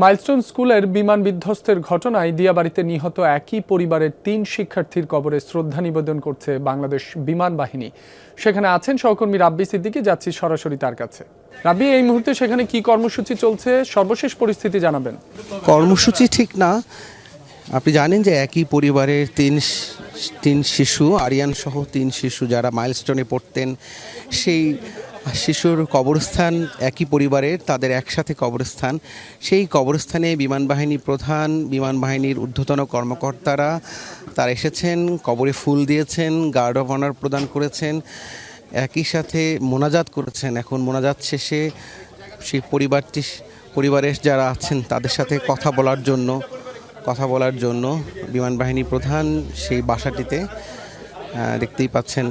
Milestone স্কুলের বিমান বিধ্বস্তের ঘটনায় দিয়াবাড়িতে নিহত একই পরিবারের তিন শিক্ষার্থীর কবরে শ্রদ্ধা নিবেদন করছে বাংলাদেশ বিমান বাহিনী। সেখানে আছেন সহকর্মী রাব্বি সিদ্দিকি, যাচ্ছি সরাসরি তার কাছে। রাব্বি, এই মুহূর্তে সেখানে কি কর্মসূচি চলছে? সর্বশেষ পরিস্থিতি জানাবেন। কর্মসূচি ঠিক না। আপনি জানেন যে একই পরিবারের তিন তিন শিশু, আরিয়ান সহ তিন শিশু যারা মাইলস্টোনে পড়তেন, সেই শিশুর কবরস্থান একই পরিবারের, তাদের একসাথে কবরস্থান। সেই কবরস্থানে বিমান বাহিনী প্রধান, বিমান বাহিনীর ঊর্ধ্বতন কর্মকর্তারা, তারা এসেছেন, কবরে ফুল দিয়েছেন, গার্ড অফ অনার প্রদান করেছেন, একই সাথে মোনাজাত করেছেন। এখন মোনাজাত শেষে সেই পরিবারটি, পরিবারের যারা আছেন, তাদের সাথে কথা বলার জন্য, কথা বলার জন্য বিমান বাহিনী প্রধান সেই বাসাটিতে দেখতেই পাচ্ছেন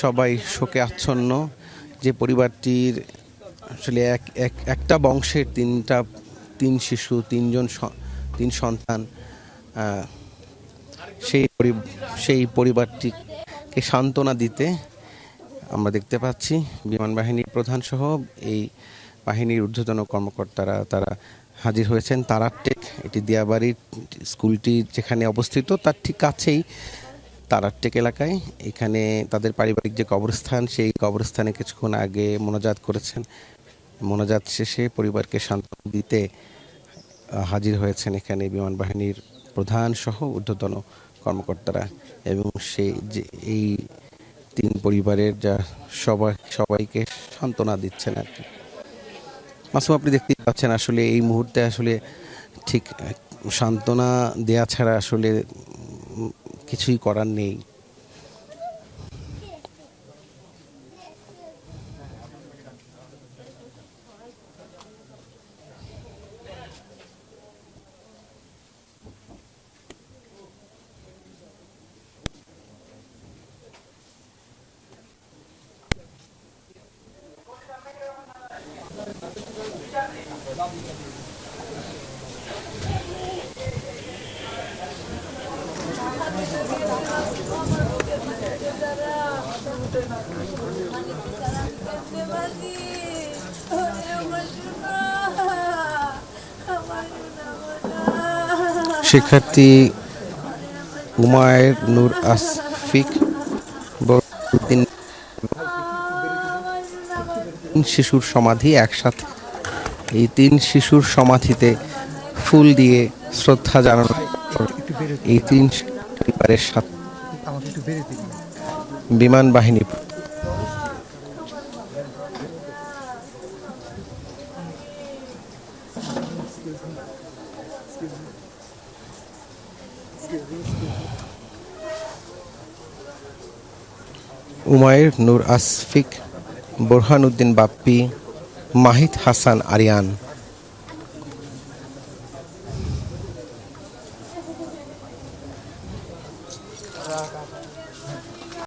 সবাই শোকে আচ্ছন্ন। যে পরিবারটির আসলে এক এক, একটা বংশের তিনটা, তিন শিশু, তিনজন তিন সন্তান সেই সেই পরিবারটিকে সান্ত্বনা দিতে আমরা দেখতে পাচ্ছি। বিমান বাহিনীর প্রধান সহ এই বাহিনীর ঊর্ধ্বতন কর্মকর্তারা, তারা হাজির হয়েছেন। তারারটেক এটি দিয়াবাড়ির স্কুলটি যেখানে অবস্থিত, তার ঠিক কাছেই তারারটেক এলাকায়। এখানে তাদের পারিবারিক যে কবরস্থান, সেই কবরস্থানে কিছুক্ষণ আগে মোনাজাত করেছেন। মোনাজাত শেষে পরিবারকে সান্ত্বনা দিতে হাজির হয়েছেন এখানে বিমান বাহিনীর প্রধান সহ ঊর্ধ্বতন কর্মকর্তারা এবং সেই যে এই তিন পরিবারের যা সবাই, সবাইকে সান্ত্বনা দিচ্ছেন আর কি। মাসুম, আপনি দেখতেই পাচ্ছেন আসলে এই মুহূর্তে আসলে ঠিক সান্ত্বনা দেয়া ছাড়া আসলে কিছুই করার নেই। শিক্ষার্থী উমায়ের নূর আসফিক তিন শিশুর সমাধি একসাথে। এই তিন শিশুর সমাধিতে ফুল দিয়ে শ্রদ্ধা জানানো এই তিন পরিবারের সাথে। বিমান বাহিনী। উমায়ের নূর আসফিক বোরহানুদ্দিন বাপ্পি মাহিদ হাসান আরিয়ান। 가자 가자.